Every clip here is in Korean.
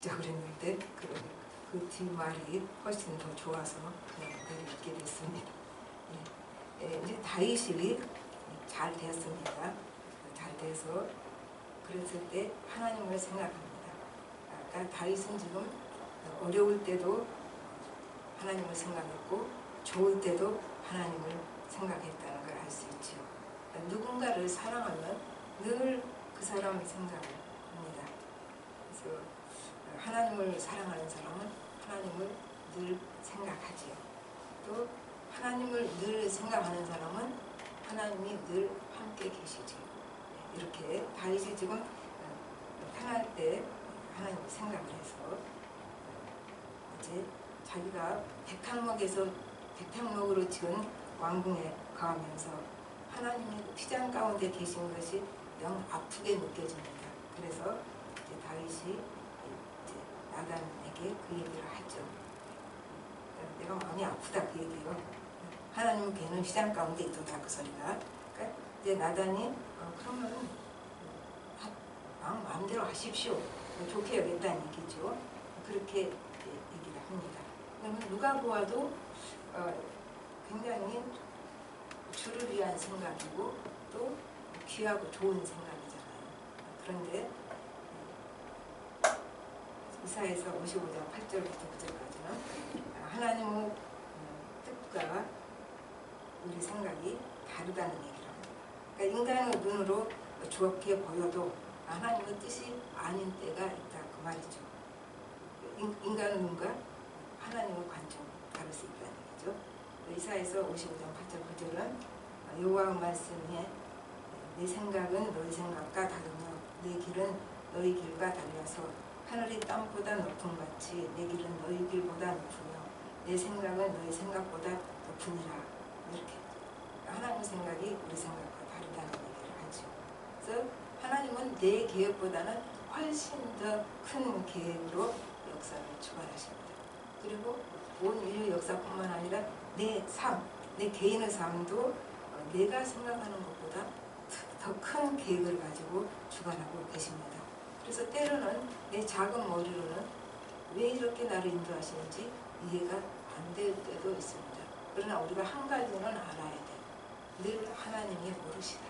그랬는데 그, 그 뒷말이 훨씬 더 좋아서 그냥 내리게 됐습니다. 예. 예, 이제 다윗이 잘 되었습니다. 잘 돼서 그랬을 때 하나님을 생각합니다. 아까 다윗은 지금 어려울 때도 하나님을 생각했고 좋을 때도 하나님을 생각했다는 걸 알 수 있죠. 누군가를 사랑하면 늘 그 사람을 생각합니다. 그래서 하나님을 사랑하는 사람은 하나님을 늘 생각하지요. 또 하나님을 늘 생각하는 사람은 하나님이 늘 함께 계시죠. 이렇게 다윗이 지금 편할 때 하나님을 생각을 해서 이제 자기가 백향목에서 백향목으로 지은 왕궁에 거하면서 하나님의 피장 가운데 계신 것이 영 아프게 느껴집니다. 그래서 이제 다윗이 나단에게 그 얘기를 하죠. 내가 마음이 아프다 그 얘기요. 하나님 걔는 휘장 가운데 있도다 그 소리가. 그러니까 이제 나단이 어, 그러면 하, 마음 마음대로 하십시오. 좋게 여겼다는 얘기죠. 그렇게 얘기를 합니다. 그러면 누가 보아도 어, 굉장히 주를 위한 생각이고 또 귀하고 좋은 생각이잖아요. 그런데 이사에서 55장 8절부터 9절까지는 하나님의 뜻과 우리 생각이 다르다는 얘기를 합니다. 그러니까 인간의 눈으로 좋게 보여도 하나님의 뜻이 아닌 때가 있다 그 말이죠. 인간의 눈과 하나님의 관점 다를 수 있다는 얘기죠. 이사에서 55장 8절 9절은 여호와의 말씀에 내 생각은 너희 생각과 다르며 내 길은 너희 길과 달라서 하늘이 땅보다 높은 같이 내 길은 너희 길보다 높으며 내 생각은 너희 생각보다 높으니라 이렇게 하나님 생각이 우리 생각과 다르다는 얘기를 하죠. 그래서 하나님은 내 계획보다는 훨씬 더 큰 계획으로 역사를 주관하십니다. 그리고 온 인류 역사뿐만 아니라 내 삶, 내 개인의 삶도 내가 생각하는 것보다 더 큰 계획을 가지고 주관하고 계십니다. 그래서 때로는 내 작은 머리로는 왜 이렇게 나를 인도하시는지 이해가 안 될 때도 있습니다. 그러나 우리가 한 가지는 알아야 돼. 늘 하나님이 모르시다.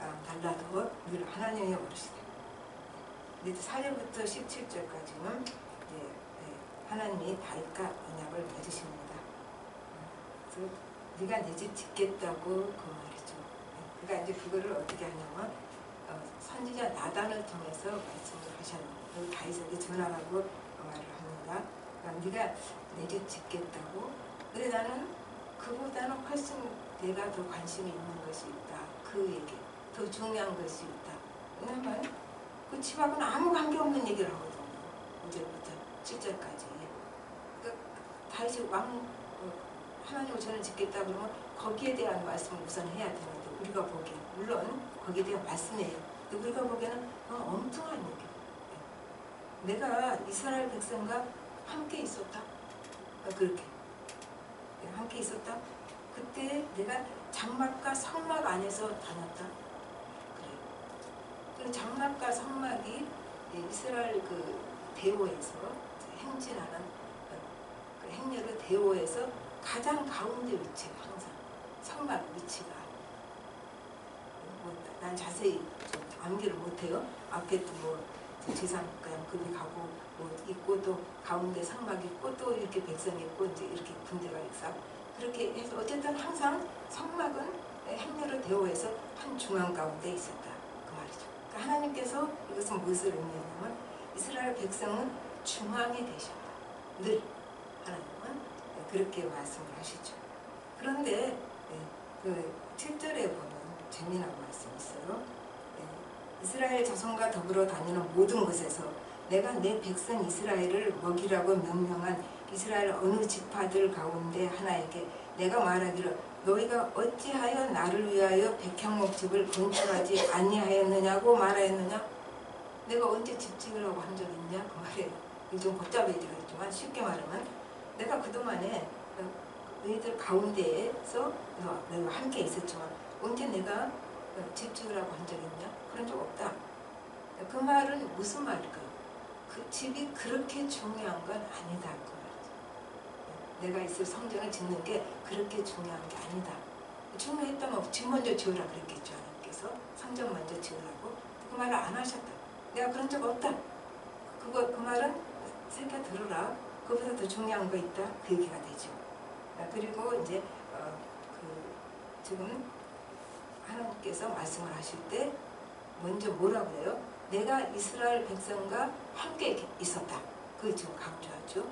아, 달라도 늘 하나님이 모르시다. 근데 4절부터 17절까지는 네, 네, 하나님이 다윗과 언약을 맺으십니다. 그래서 네가 내 집 짓겠다고 그 말이죠. 그러니까 이제 그거를 어떻게 하냐면 어, 선지자 나단을 통해서 말씀을 하셨는데 다윗에게 전하라고 말을 합니다. 그러니까 네가 내집 짓겠다고. 근데 나는 그보다는 훨씬 내가 더 관심이 있는 것이 있다. 그 얘기. 더 중요한 것이 있다. 왜냐면 그 집하고는 아무 관계없는 얘기를 하거든요. 5절부터 7절까지. 그러니까 다윗이 왕 어, 하나님을 저는 짓겠다 그러면 거기에 대한 말씀을 우선 해야 되는데 우리가 보기에 물론 거기에 대한 말씀이에요. 우리가 보기에는 어, 엉뚱한 얘기. 내가 이스라엘 백성과 함께 있었다. 어, 그렇게 함께 있었다. 그때 내가 장막과 성막 안에서 다녔다. 그래. 그 장막과 성막이 이스라엘 그 대오에서 행진하는 그 행렬의 대오에서 가장 가운데 위치가 항상 성막 위치가 뭐, 난 자세히 좀 암기를 못해요. 앞에 또뭐 지상 그냥 그리 가고 뭐 있고 또 가운데 성막 있고 또 이렇게 백성 있고 이제 이렇게 군대가 있어 그렇게 해서 어쨌든 항상 성막은 행렬의 대오에서 한 중앙 가운데 있었다 그 말이죠. 그러니까 하나님께서 이것은 무엇을 의미하냐면 이스라엘 백성은 중앙에 계셨다. 늘 하나님은 그렇게 말씀을 하시죠. 그런데 그 7절에 보면 재미난 말씀이 있어요. 이스라엘 자손과 더불어 다니는 모든 곳에서 내가 내 백성 이스라엘을 먹이라고 명령한 이스라엘 어느 지파들 가운데 하나에게 내가 말하기를 너희가 어찌하여 나를 위하여 백향목집을 건축하지 아니하였느냐고 말하였느냐? 내가 언제 집 찍으라고 한 적 있냐? 그 말이에요 좀 복잡해지겠지만 쉽게 말하면 내가 그동안에 너희들 가운데에서 너희와 함께 있었지만 언제 내가 집 찍으라고 한 적 있냐 그런 적 없다 그 말은 무슨 말일까요 그 집이 그렇게 중요한 건 아니다. 그 말이죠. 내가 있을 성전을 짓는 게 그렇게 중요한 게 아니다. 중요했다면 집 먼저 지으라 그랬겠죠. 하나님께서 성전 먼저 지으라고 그 말을 안 하셨다. 내가 그런 적 없다. 그거 그 말은 새겨 들으라. 그보다 더 중요한 거 있다. 그 얘기가 되죠. 아, 그리고 이제 어, 그 지금 하나님께서 말씀을 하실 때 먼저 뭐라고 해요? 내가 이스라엘 백성과 함께 있었다. 그 지금 강조하죠.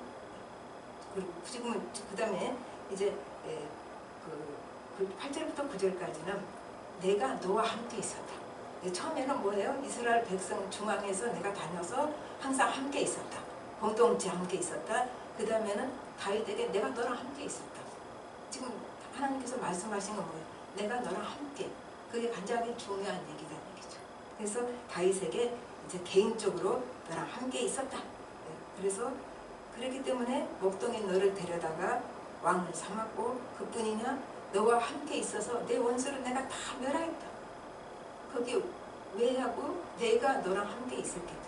그리고 지금은 그 다음에 이제 에, 그, 그 8절부터 9절까지는 내가 너와 함께 있었다. 근데 처음에는 뭐예요? 이스라엘 백성 중앙에서 내가 다녀서 항상 함께 있었다. 공동체 함께 있었다. 그 다음에는 다윗에게 내가 너랑 함께 있었다. 지금 하나님께서 말씀하신 건 뭐예요? 내가 너랑 함께. 그게 가장 중요한 얘기다 얘기죠. 그래서 다윗에게 이제 개인적으로 너랑 함께 있었다. 네, 그래서 그렇기 때문에 목동에 너를 데려다가 왕을 삼았고 그뿐이냐 너와 함께 있어서 내 원수를 내가 다 멸하겠다. 거기 왜 하고 내가 너랑 함께 때문에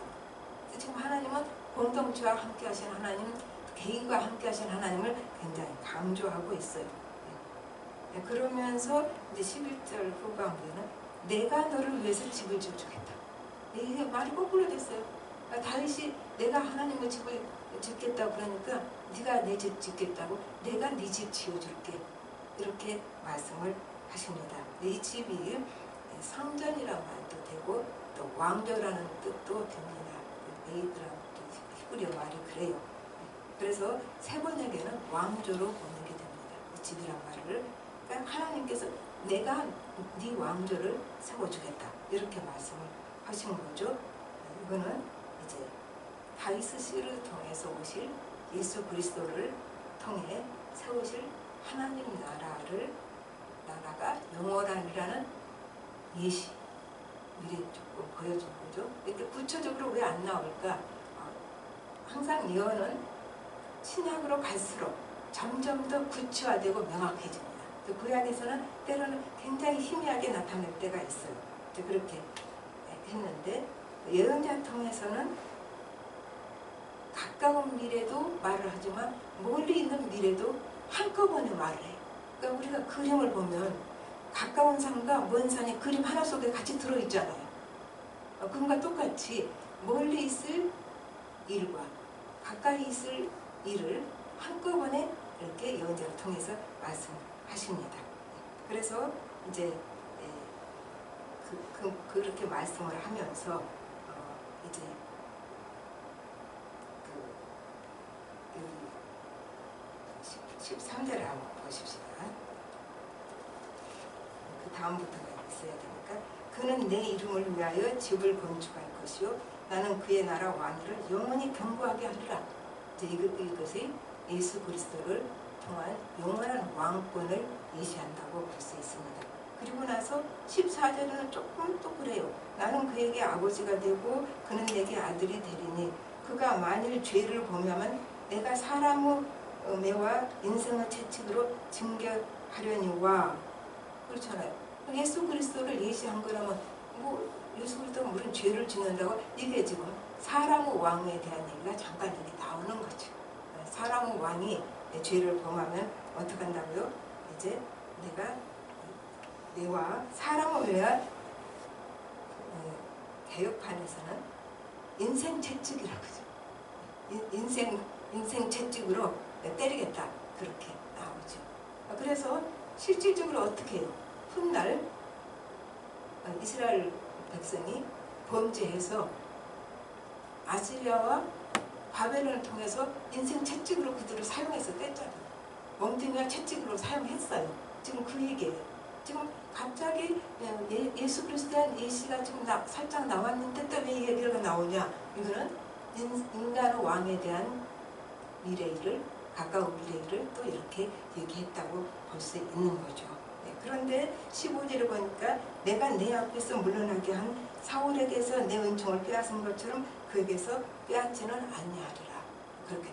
지금 하나님은 공동체와 함께 하신 하나님 개인과 함께 하신 하나님을 굉장히 강조하고 있어요. 네. 네, 그러면서 이제 11절 후반부에는 내가 너를 위해서 집을 지어주겠다. 이게 말이 거꾸로 됐어요. 그러니까 다윗이 내가 하나님의 집을 짓겠다고 그러니까 네가 내 집 짓겠다고 내가 네 집 지어줄게 이렇게 말씀을 하십니다. 이 집이 성전이라는 말도 되고 또 왕조라는 뜻도 됩니다. 베이드라는 히브리어 말이 그래요. 그래서 세 번역에는 왕조로 보내게 됩니다. 이 집이란 말을 그러니까 하나님께서 내가 네 왕조를 세워주겠다 이렇게 말씀을 하신 거죠. 이거는 이제 다이스 씨를 통해서 오실 예수 그리스도를 통해 세우실 하나님 나라를 나라가 영원하리라는 예시 미리 조금 보여준 거죠. 이렇게 구체적으로 왜 안 나올까? 어, 항상 예언은 신약으로 갈수록 점점 더 구체화되고 명확해집니다. 구약에서는 때로는 굉장히 희미하게 나타낼 때가 있어요. 그렇게 했는데 예언자 통해서는 가까운 미래도 말을 하지만 멀리 있는 미래도 한꺼번에 말을 해요. 그러니까 우리가 그림을 보면 가까운 산과 먼 산이 그림 하나 속에 같이 들어있잖아요. 어, 그것과 똑같이 멀리 있을 일과 가까이 있을 일을 한꺼번에 이렇게 예언자를 통해서 말씀 하십니다. 그래서 이제 예, 그, 그, 그 렇게 말씀을 하면서 어, 이제 그 여기 13절을 한번 보십시다. 그 다음부터가 있어야 되니까 그는 내 이름을 위하여 집을 건축할 것이요 나는 그의 나라 왕위를 영원히 경고하게 하리라. 이제 이것, 이것이 예수 그리스도를 통한 왕권을 예시한다고 볼 수 있습니다. 그리고 나서 14절에는 조금 또 그래요. 나는 그에게 아버지가 되고 그는 내게 아들이 되리니 그가 만일 죄를 범하면 내가 사람의 매와 인생의 채찍으로 징계하려니와 그렇잖아요. 예수 그리스도를 예시한 거라면 뭐 예수 그리스도가 무슨 죄를 짓는다고 이게 지금 사람의 왕에 대한 얘기가 잠깐 여기 나오는 거죠. 사람의 왕이 죄를 범하면 어떻게 한다고요? 이제 내가 내와 사람을 위한 개혁판에서는 인생 채찍이라고 하죠. 인생 인생 채찍으로 때리겠다 그렇게 나오죠. 그래서 실질적으로 어떻게 해요? 훗날 이스라엘 백성이 범죄해서 아시리아와 바벨론을 통해서 인생 채찍으로 그들을 사용해서 뗐잖아요. 멍텅이와 채찍으로 사용했어요. 지금 그 얘기예요. 지금 갑자기 예, 수 그리스도에 대한 예시가 지금 나, 살짝 나왔는데 또 왜 얘기가 나오냐? 이거는 인 간의 왕에 대한 미래를 가까운 미래를 또 이렇게 얘기했다고 볼 수 있는 거죠. 네, 그런데 15절에 보니까 내가 내 앞에서 물러나게 한 사울에게서 내 은총을 빼앗은 것처럼 그에게서 빼앗지는 아니하리라. 그렇게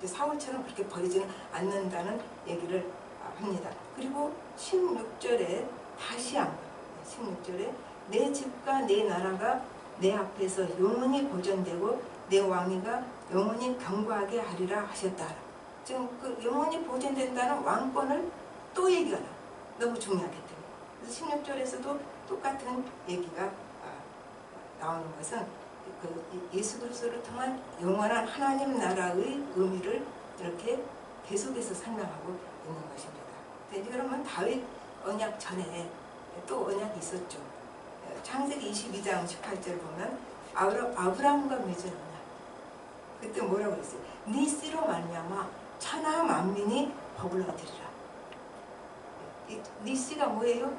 되죠. 사울처럼 그렇게 버리지는 않는다는 얘기를 합니다. 그리고 16절에 다시 한번 16절에 내 집과 내 나라가 내 앞에서 영원히 보존되고 내 왕위가 영원히 경고하게 하리라 하셨다. 지금 그 영원히 보존된다는 왕권을 또 얘기하라. 너무 중요하기 때문에. 그래서 16절에서도 똑같은 얘기가 아, 나오는 것은 그 예수 그리스도를 통한 영원한 하나님 나라의 의미를 이렇게 계속해서 설명하고 있는 것입니다. 그러면 다윗 언약 전에 또 언약이 있었죠. 창세기 22장 18절 보면 아브라, 아브라함과 맺은 언약. 그때 뭐라고 그랬어요? 네 씨로 말미암아 천하 만민이 복을 얻으리라. 이- 네 씨가 뭐예요?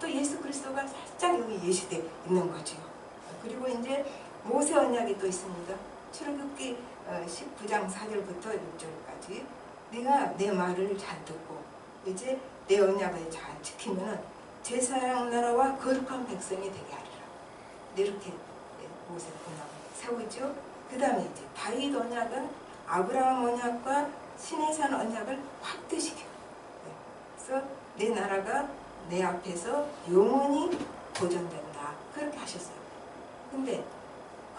또 예수 그리스도가 살짝 여기 예시돼 있는 거죠. 그리고 이제 모세 언약이 또 있습니다. 출애굽기 어, 19장 4절부터 6절까지 네가 내 말을 잘 듣고 이제 내 언약을 잘 지키면은 제사장 나라와 거룩한 백성이 되게 하리라. 이렇게 예, 모세 언약을 세우죠. 그 다음에 이제 다윗 언약은 아브라함 언약과 신해산 언약을 확대시켜. 요 그래서 내 나라가 내 앞에서 영원히 보존된다. 그렇게 하셨어요. 근데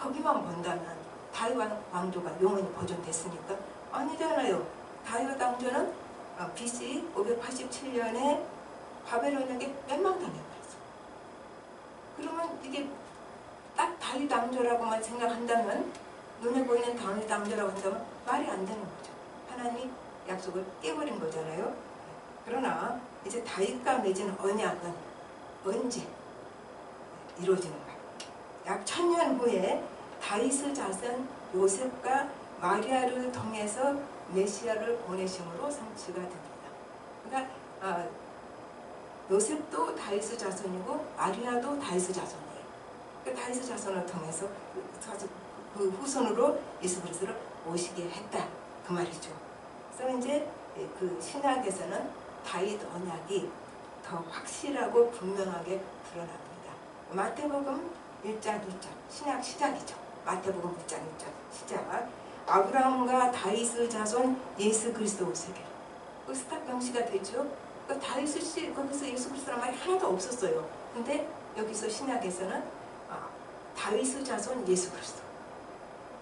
거기만 본다면 다윗 왕- 왕조가 영원히 보존됐습니까? 아니잖아요. 다윗 왕조는 어, BC 587년에 바벨론에게 멸망당해버렸어. 그러면 이게 딱 다윗 왕조라고만 생각한다면 눈에 보이는 다윗 왕조라고 한다면 말이 안 되는 거죠. 하나님이 약속을 깨버린 거잖아요. 그러나 이제 다윗과 맺은 언약은 언제 이루어지는가? 약 천년 후에 다윗의 자손 요셉과 마리아를 통해서 메시아를 보내심으로 성취가 됩니다. 그러니까 아, 요셉도 다윗의 자손이고 마리아도 다윗의 자손이에요. 그 다윗의 자손을 통해서 그 후손으로 예수 그리스도를 오시게 했다 그 말이죠. 그래서 이제 그 신약에서는 다윗 언약이 더 확실하고 분명하게 드러납니다. 마태복음 1장 2절 신약 시작이죠. 마태복음 1장 2절 시작. 아브라함과 다윗의 자손 예수 그리스도 오세게. 그 스탑 명시가 되죠. 그 다윗의 씨 거기서 예수 그리스도란 말이 하나도 없었어요. 근데 여기서 신약에서는 아, 다윗의 자손 예수 그리스도.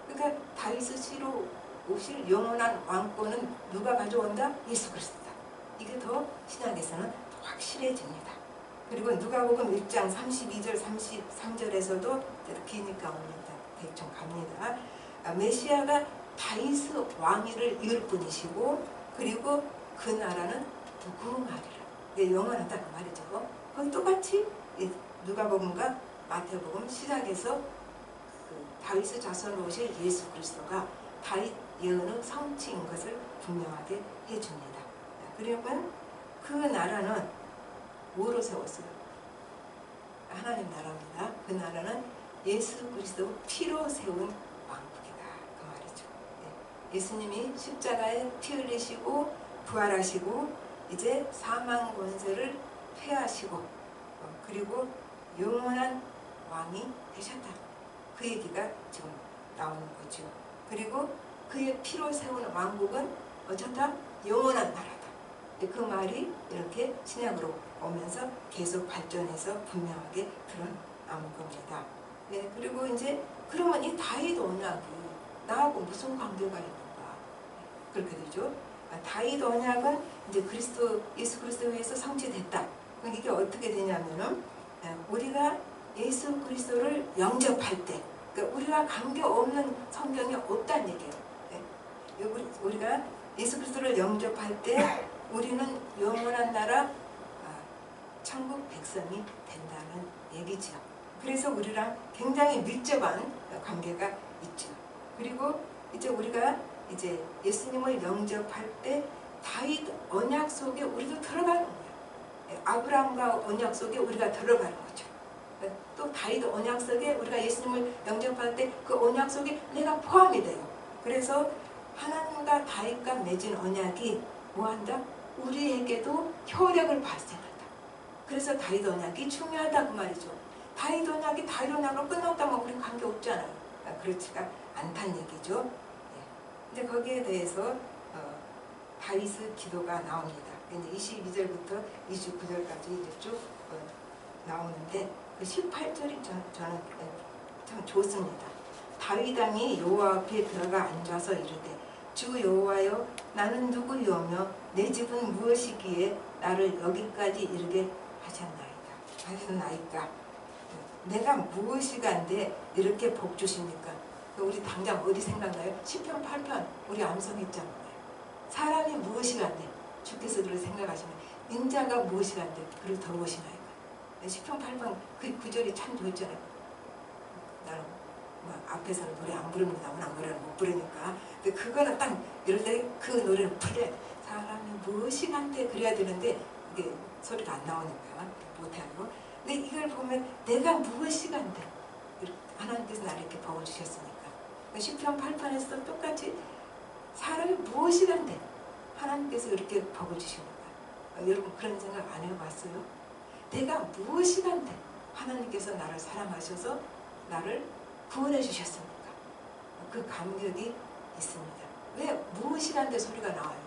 그러니까 다윗의 씨로 오실 영원한 왕권은 누가 가져온다? 예수 그리스도다. 이게 더 신약에서는 더 확실해집니다. 그리고 누가복음 1장 32절 33절에서도 기니까 옵니다. 대충 갑니다. 아, 메시아가 다윗의 왕위를 이을 뿐이시고 그리고 그 나라는 무궁하리라. 이게 영원하다 그 말이죠. 거기 똑같이 이 누가복음과 마태복음 시작에서 그 다윗의 자손으로 오실 예수 그리스도가 다윗 예언의 성취인 것을 분명하게 해줍니다. 그러면 그 나라는 뭐로 세웠어요? 하나님 나라입니다. 그 나라는 예수 그리스도 피로 세운 왕국이다. 그 말이죠. 예. 예수님이 십자가에 피 흘리시고 부활하시고 이제 사망 권세를 폐하시고 어, 그리고 영원한 왕이 되셨다. 그 얘기가 지금 나오는 거죠. 그리고 그의 피로 세운 왕국은 어쩌다 영원한 나라다. 그 말이 이렇게 신약으로 오면서 계속 발전해서 분명하게 드러나는 겁니다. 네, 그리고 이제 그러면 이 다윗 언약이 나하고 무슨 관계가 있는가? 그렇게 되죠. 아, 다윗 언약은 이제 그리스도 예수 그리스도에서 성취됐다. 그럼 이게 어떻게 되냐면은 예, 우리가 예수 그리스도를 영접할 때, 그러니까 우리가 관계 없는 성경이 없다는 얘기예요. 예. 우리- 우리가 예수 그리스도를 영접할 때 우리는 영원한 나라 아, 천국 백성이 된다는 얘기죠. 그래서 우리랑 굉장히 밀접한 관계가 있죠. 그리고 이제 우리가 이제 예수님을 영접할 때 다윗 언약 속에 우리도 들어가는 거예요. 예, 아브라함과 언약 속에 우리가 들어가는 거죠. 예, 또 다윗 언약 속에 우리가 예수님을 영접할 때 그 언약 속에 내가 포함이 돼요. 그래서 하나님과 다윗과 맺은 언약이 뭐한다? 우리에게도 효력을 발생한다. 그래서 다윗 언약이 중요하다 그 말이죠. 다윗 언약이 다윗 언약으로 끝났다면 우리 관계 없잖아요. 아, 그렇지가 않다는 얘기죠. 예. 이제 거기에 대해서 어, 다윗의 기도가 나옵니다. 이제 22절부터 29절까지 이제 쭉 어, 나오는데 그 18절이 저, 저는 예, 참 좋습니다. 다윗 왕이 여호와 앞에 들어가 앉아서 이르되 주 여호와여 나는 누구이오며 내 집은 무엇이기에 나를 여기까지 이르게 하셨나이다 하셨나이까 내가 무엇이간데 이렇게 복 주십니까 우리 당장 어디 생각나요? 10편 8편 우리 암송했잖아요 사람이 무엇이간데 주께서 그를 생각하시면 인자가 무엇이간데 그를 더우시나이까 10편 8편 그 구절이 참 좋잖아요 나는 뭐 앞에서는 노래 안 부릅니다. 안 노래를 못 부르니까. 근데 그거는 딱 이럴 때 그 노래를 불러 사람이 무엇이 한데 그래야 되는데 이게 소리가 안 나오니까 못하고. 근데 이걸 보면 내가 무엇이 간데 하나님께서 나를 이렇게 복을 주셨으니까. 10편 8편에서 똑같이 사람이 무엇이 간데 하나님께서 이렇게 복을 주십니다. 여러분 그런 생각 안 해봤어요? 내가 무엇이 간데 하나님께서 나를 사랑하셔서 나를 구원해 주셨습니까? 그 감격이 있습니다. 왜 무엇이란데 소리가 나와요?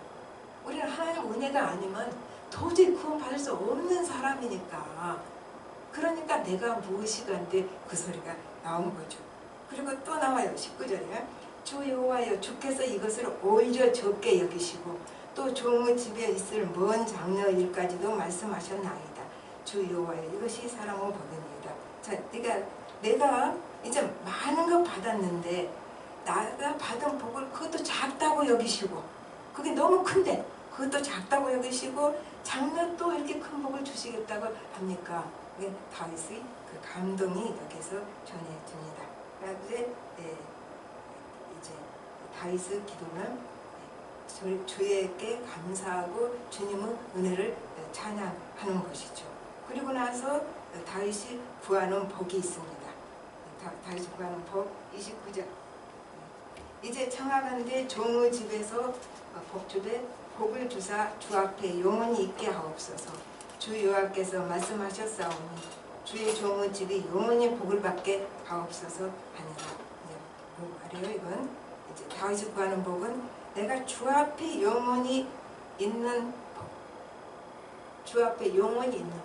우리는 하나님 은혜가 아니면 도저히 구원받을 수 없는 사람이니까 그러니까 내가 무엇이간데 그 소리가 나온 거죠. 그리고 또 나와요. 19절에 주 여호와여 주께서 이것을 오히려 적게 여기시고 또 종의 집에 있을 먼 장녀 일까지도 말씀하셨나이다. 주 여호와여 이것이 사랑의 복입니다. 자, 네가 내가 이제 많은 거 받았는데 나가 받은 복을 그것도 작다고 여기시고 그게 너무 큰데 그것도 작다고 여기시고 장래 또 이렇게 큰 복을 주시겠다고 합니까? 이게 다윗의 그 감동이 여기서 전해집니다. 그래서 예, 이제 다윗의 기도는 주, 주에게 감사하고 주님의 은혜를 찬양하는 것이죠. 그리고 나서 다윗이 구하는 복이 있습니다. 다윗이 구하는 복 29절 이제 청하건대 종의 집에서 복주되 복을 주사 주 앞에 영원히 있게 하옵소서 주 여호와께서 말씀하셨사오니 주의 종의 집이 영원히 복을 받게 하옵소서 하니라 뭐 말이에요 이건 이제 다윗이 구하는 복은 내가 주 앞에 영원히 있는 복. 주 앞에 영원히 있는 복.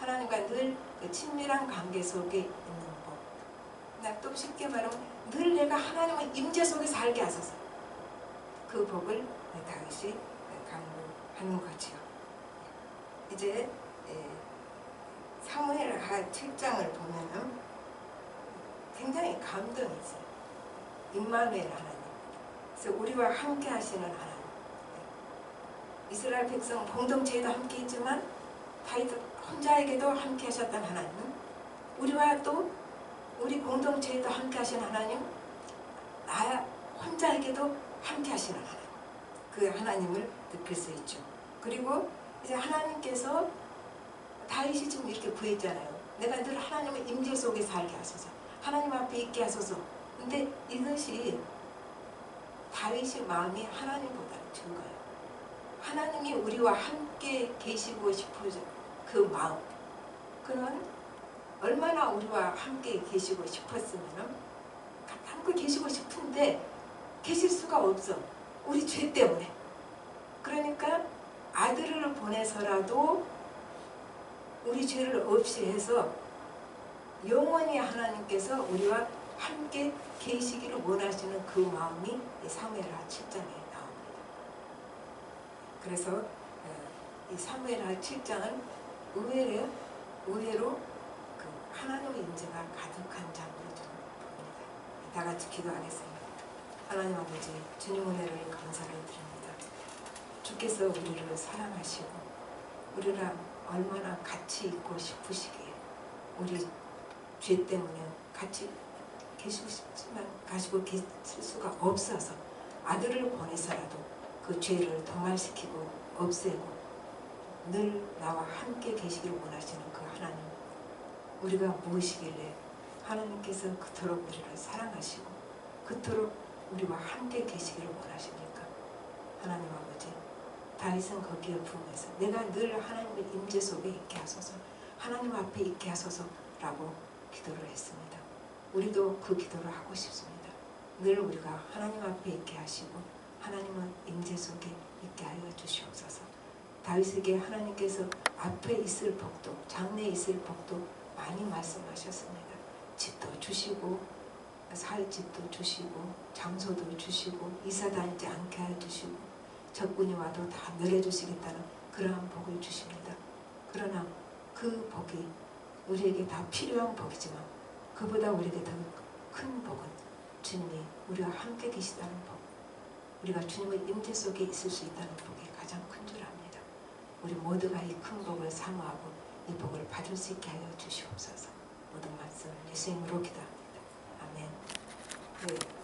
하나님과 늘 그 친밀한 관계 속에 있는 법. 나또 쉽게 말하면 늘 내가 하나님의 임재 속에 살게 하소서. 그 복을 다윗이 강구하는 거지요. 이제 사무엘 하 7장을 보면은 굉장히 감동이 있어요. 임마누엘 하나님. 그래서 우리와 함께 하시는 하나님. 이스라엘 백성 공동체에도 함께 있지만 다윗 혼자에게도 함께 하셨던 하나님 우리와 또 우리 공동체에도 함께 하신 하나님 나 혼자에게도 함께 하시는 하나님 그 하나님을 느낄 수 있죠. 그리고 이제 하나님께서 다윗이 지금 이렇게 구했잖아요. 내가 늘 하나님의 임재 속에 살게 하소서. 하나님 앞에 있게 하소서. 근데 이것이 다윗의 마음이 하나님보다 증거예요. 하나님이 우리와 함께 계시고 싶으죠 그 마음. 그는 얼마나 우리와 함께 계시고 싶었으면 함께 계시고 싶은데 계실 수가 없어 우리 죄 때문에 그러니까 아들을 보내서라도 우리 죄를 없이 해서 영원히 하나님께서 우리와 함께 계시기를 원하시는 그 마음이 사무엘하 7장에 나옵니다. 그래서 어, 이 사무엘하 7장은 의외로, 의외로 그 하나님의 인재가 가득한 장으로 저는 봅니다. 다 같이 기도하겠습니다. 하나님 아버지 주님 은혜를 감사를 드립니다. 주께서 우리를 사랑하시고 우리랑 얼마나 같이 있고 싶으시기에 우리 죄 때문에 같이 계시고 싶지만 가지고 계실 수가 없어서 아들을 보내서라도 그 죄를 동활시키고 없애고 늘 나와 함께 계시기를 원하시는 그 하나님 우리가 무엇이길래 하나님께서 그토록 우리를 사랑하시고 그토록 우리와 함께 계시기를 원하십니까? 하나님 아버지 다윗은 거기에 부응해서 내가 늘 하나님의 임재 속에 있게 하소서 하나님 앞에 있게 하소서라고 기도를 했습니다. 우리도 그 기도를 하고 싶습니다. 늘 우리가 하나님 앞에 있게 하시고 하나님은 임재 속에 있게 하여 주시옵소서. 다윗에게 하나님께서 앞에 있을 복도 장래에 있을 복도 많이 말씀하셨습니다. 집도 주시고 살 집도 주시고 장소도 주시고 이사 다니지 않게 해주시고 적군이 와도 다 멸해주시겠다는 그러한 복을 주십니다. 그러나 그 복이 우리에게 다 필요한 복이지만 그보다 우리에게 더 큰 복은 주님이 우리와 함께 계시다는 복 우리가 주님의 임재 속에 있을 수 있다는 복이 가장 큰 줄 압니다. 우리 모두가 이 큰 복을 사모하고 이 복을 받을 수 있게 하여 주시옵소서 모든 말씀 예수님으로 기도합니다. 네,